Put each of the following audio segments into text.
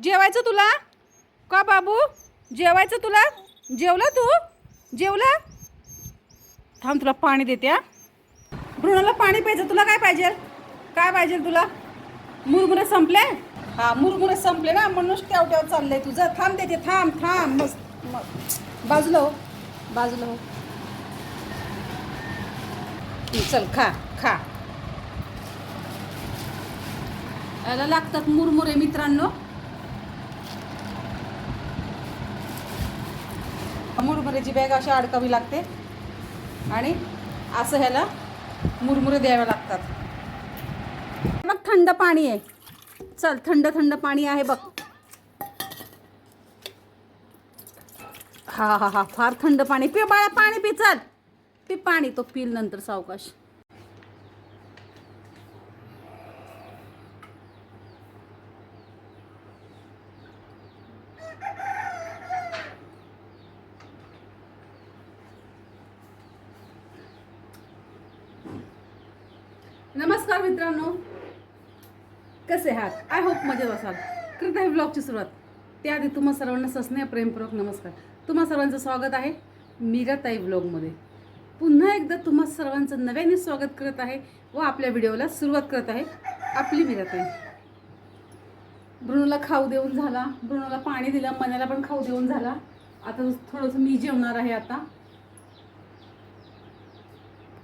जेवायचं तुला? का बाबू? जेवायचं तुला? जेवला तू? जेवला? थांब तुला पाणी देते हा. भ्रूणाला पाणी प्यायचं तुला काय पाहिजे? काय पाहिजे तुला? मुरमुरे संपले? हा मुरमुरे संपले ना म्हणूनच तेव चाललंय तुझं. थांब देते थांब थांब मस्त म- बाजूला हो बाजूला हो. चल खा खा. याला लागतात मुरमुरे मित्रांनो. मुरमुऱ्याची बॅग अशी अडकावी लागते. आणि असं ह्याला मुरमुरे द्यावे लागतात. मग थंड पाणी आहे. चल थंड थंड पाणी आहे बघ. हा हा हा फार थंड पाणी. पि बाळा पाणी पी चल. पी पाणी तो पिल नंतर सावकाश. नमस्कार मित्रांनो. कसे आहात? आय होप मजेत असाल. कृता आहे ब्लॉगची सुरुवात. त्याआधी तुम्हा सर्वांना सस्नेह प्रेमपूर्वक नमस्कार. तुम्हा सर्वांचं स्वागत आहे मीराताई ब्लॉगमध्ये पुन्हा एकदा तुम्हा सर्वांचं नव्याने स्वागत करत आहे व आपल्या व्हिडिओला सुरुवात करत आहे आपली मीराताई. ब्रुनोला खाऊ देऊन झाला. ब्रुनोला पाणी दिलं. मनाला पण खाऊ देऊन झाला. आता थोडंसं मी जेवणार आहे आता.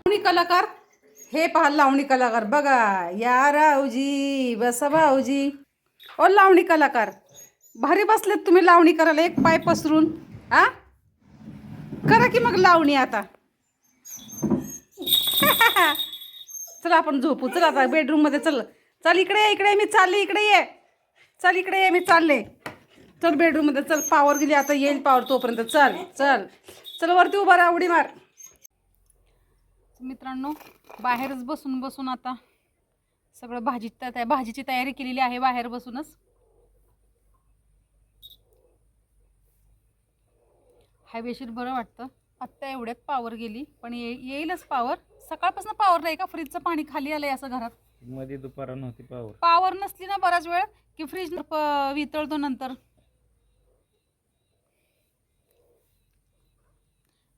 कोणी कलाकार? हे पहा लावणी कलाकार. बघा या रावजी बसा भाऊजी. ओ लावणी कलाकार. भारी बसलेत तुम्ही लावणी करायला एक पाय पसरून. आ करा की मग लावणी आता. चला आपण झोपू. चला आता बेडरूममध्ये चल. चल इकडे इकडे मी चालले इकडे ये. चल इकडे ये मी चालले. चल बेडरूममध्ये चल. पावर गेली आता येईल पावर तोपर्यंत. चल चल. चल वरती उभा राहा उडी मार. मित्रांनो बाहेरच बसून बसून आता सगळं भाजी भाजीची तयारी केलेली आहे बाहेर बसूनच. हायवेशीर बरं वाटतं. आत्ता एवढ्यात पावर गेली पण ये येईलच पावर सकाळपासून पावर नाही का? फ्रीजचं पाणी खाली आलंय असं घरात. मध्ये दुपारा नव्हती पावर पावर नसली ना बराच वेळ की फ्रीज वितळतो नंतर.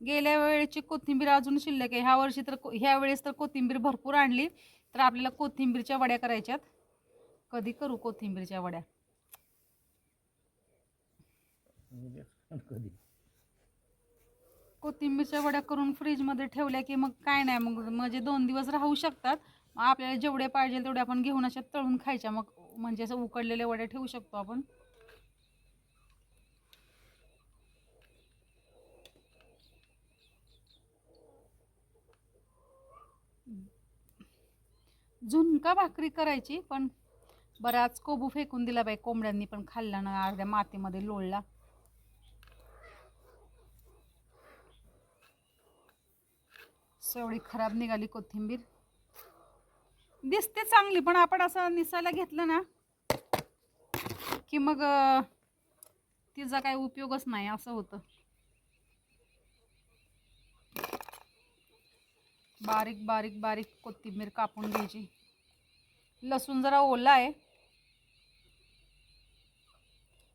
गेल्या वेळेची कोथिंबीर अजून शिल्लक आहे. ह्या वर्षी तर ह्या वेळेस तर कोथिंबीर भरपूर आणली. तर आपल्याला कोथिंबीरच्या वड्या करायच्यात. कधी करू कोथिंबीरच्या वड्या? कधी? कोथिंबीरच्या वड्या करून फ्रीजमध्ये ठेवल्या की मग काय नाही. मग म्हणजे दोन दिवस राहू शकतात. मग आपल्याला जेवढे पाहिजे तेवढे आपण घेऊन अशा तळून खायच्या. मग म्हणजे असं उकडलेल्या वड्या ठेवू शकतो आपण. झुणका भाकरी करायची पण बराच कोबू फेकून दिला बाई कोंबड्यांनी पण खाल्ला ना अर्ध्या मातीमध्ये लोळला. सवळी खराब निघाली कोथिंबीर. दिसते चांगली पण आपण असं निसायला घेतलं ना की मग तिचा काही उपयोगच नाही असं होतं. बारीक बारीक बारीक कोथिंबीर कापून घ्यायची. लसूण जरा ओला आहे.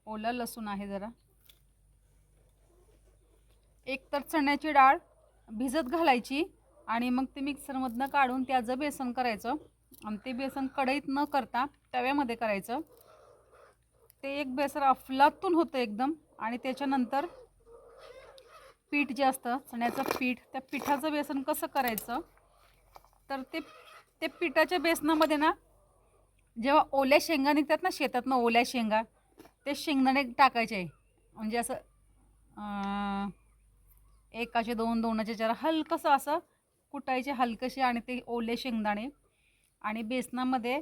ओला लसूण आहे जरा. एक तर चण्याची डाळ भिजत घालायची आणि मग ते मिक्सरमधनं काढून त्याचं बेसन करायचं. आणि ते बेसन कढईत न करता तव्यामध्ये करायचं. ते एक बेसन अफलातून होतं एकदम आणि त्याच्यानंतर पीठ जे असतं चण्याचं पीठ त्या पिठाचं बेसन कसं करायचं? तर ते ते पिठाच्या बेसनामध्ये ना जेव्हा ओल्या शेंगा निघतात ना शेतातनं ओल्या शेंगा ते शेंगदाणे टाकायचे. म्हणजे असं एकाचे दोन दोनाचे चार हलकंसं असं कुटायचे हलकसे आणि ते ओले शेंगदाणे. आणि बेसनामध्ये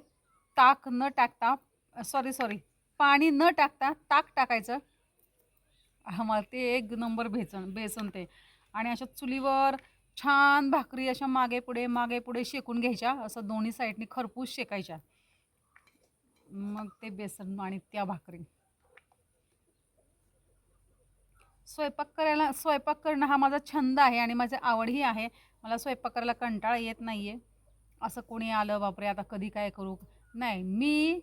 ताक न टाकता सॉरी सॉरी पाणी न टाकता ताक टाकायचं. हा मला ते एक नंबर बेसन बेसन ते. आणि अशा चुलीवर छान भाकरी अशा मागे पुढे मागे पुढे शेकून घ्यायच्या. असं दोन्ही साईडने खरपूस शेकायच्या. मग ते बेसन आणि त्या भाकरी. स्वयंपाक करायला स्वयंपाक करणं हा माझा छंद आहे आणि माझी आवडही आहे. मला स्वयंपाक करायला कंटाळा येत नाही आहे असं कोणी आलं बापरे आता कधी काय करू? नाही मी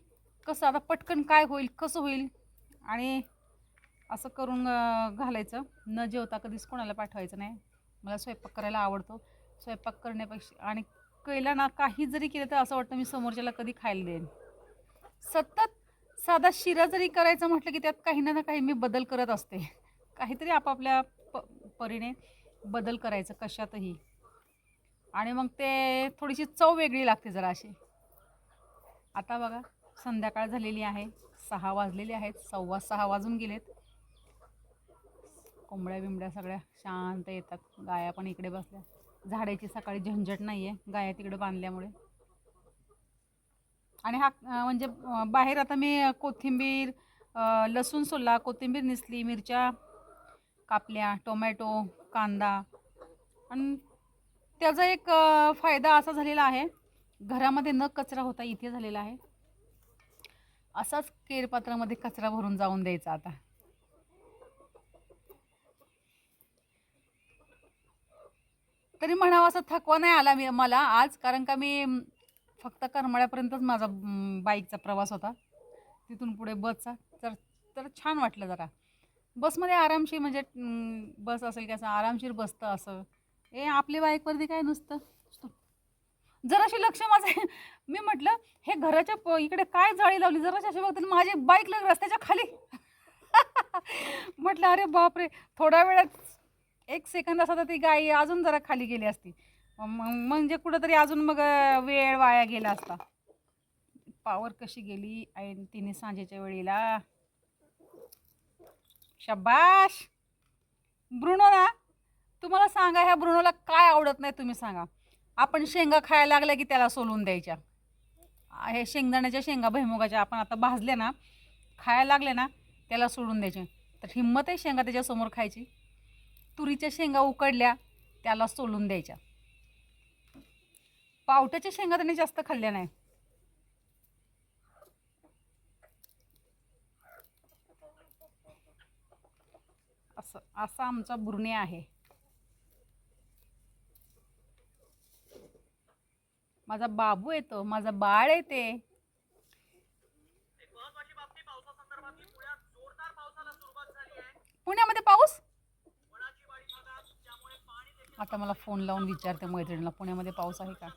कसं आता पटकन काय होईल कसं होईल? आणि असं करून घालायचं. न जेवता कधीच कोणाला पाठवायचं नाही. मला स्वयंपाक करायला आवडतो. स्वयंपाक करण्यापेक्षा आणि केला ना काही जरी केलं तर असं वाटतं मी समोरच्याला कधी खायला देईन. सतत साधा शिरा जरी करायचं म्हटलं की त्यात काही ना काही मी बदल करत असते. काहीतरी आपापल्या प परीने बदल करायचं कशातही. आणि मग ते थोडीशी चव वेगळी लागते जरा अशी. आता बघा संध्याकाळ झालेली आहे. सहा वाजलेले आहेत. सव्वा सहा वाजून गेलेत. कोंबड्या बिंबड्या सगळ्या शांत येतात. गाया पण इकडे बसल्या. झाडाची सकाळी झंझट नाही आहे गाया तिकडे बांधल्यामुळे. आणि हा म्हणजे बाहेर आता मी कोथिंबीर लसूण सोलला कोथिंबीर निसली मिरच्या कापल्या टोमॅटो कांदा. आणि त्याचा एक फायदा असा झालेला आहे. घरामध्ये न कचरा होता इथे झालेला आहे. असाच केरपात्रामध्ये कचरा भरून जाऊन द्यायचा आता. तरी म्हणावं असं थकवा नाही आला मी मला आज कारण का मी फक्त करमाळ्यापर्यंतच माझा बाईकचा प्रवास होता. तिथून पुढे बसचा. तर तर छान वाटलं जरा. बसमध्ये आरामशीर म्हणजे बस असेल की असं आरामशीर बसतं असं. ए आपली बाईकवरती काय नुसतं? जराशी लक्ष माझं मी म्हटलं हे घराच्या प- इकडे काय जाळी लावली? जराशी अशी बघते माझी बाईक लग रस्त्याच्या खाली. म्हटलं अरे बापरे! थोड्या वेळात एक सेकंद असा तर ती गाई अजून जरा खाली गेली असती. मग म्हणजे कुठंतरी अजून मग वेळ वाया गेला असता. पावर कशी गेली? आई तिने सांजेच्या वेळेला. शब्बाश ब्रुनो ना तुम्हाला सांगा ह्या ब्रुनोला काय आवडत नाही तुम्ही सांगा. आपण शेंगा खायला लागल्या की त्याला सोलून द्यायच्या. हे शेंगदाण्याच्या शेंगा भैमुगाच्या आपण आता भाजल्या ना खायला लागले ना त्याला सोडून द्यायचे. तर हिंमत आहे शेंगा त्याच्यासमोर खायची? तुरीच्या शेंगा उकडल्या त्याला सोलून द्यायच्या. पावट्याच्या शेंगा त्याने जास्त खाल्ल्या नाही. असं असा आमचा बुरणे आहे. माझा बाबू येतो माझा बाळ येते पुण्यामध्ये पाऊस? आता मला फोन लावून विचारते मैत्रिणीला पुण्यामध्ये पाऊस आहे का?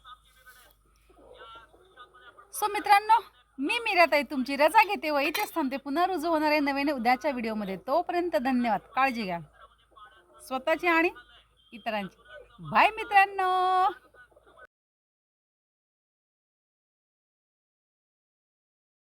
सो मित्रांनो मी मीराताई तुमची रजा घेते व इथेच थांबते. पुन्हा रुजू होणार आहे नवीन उद्याच्या व्हिडिओमध्ये. तोपर्यंत धन्यवाद. काळजी घ्या. स्वतःची आणि इतरांची. बाय मित्रांनो.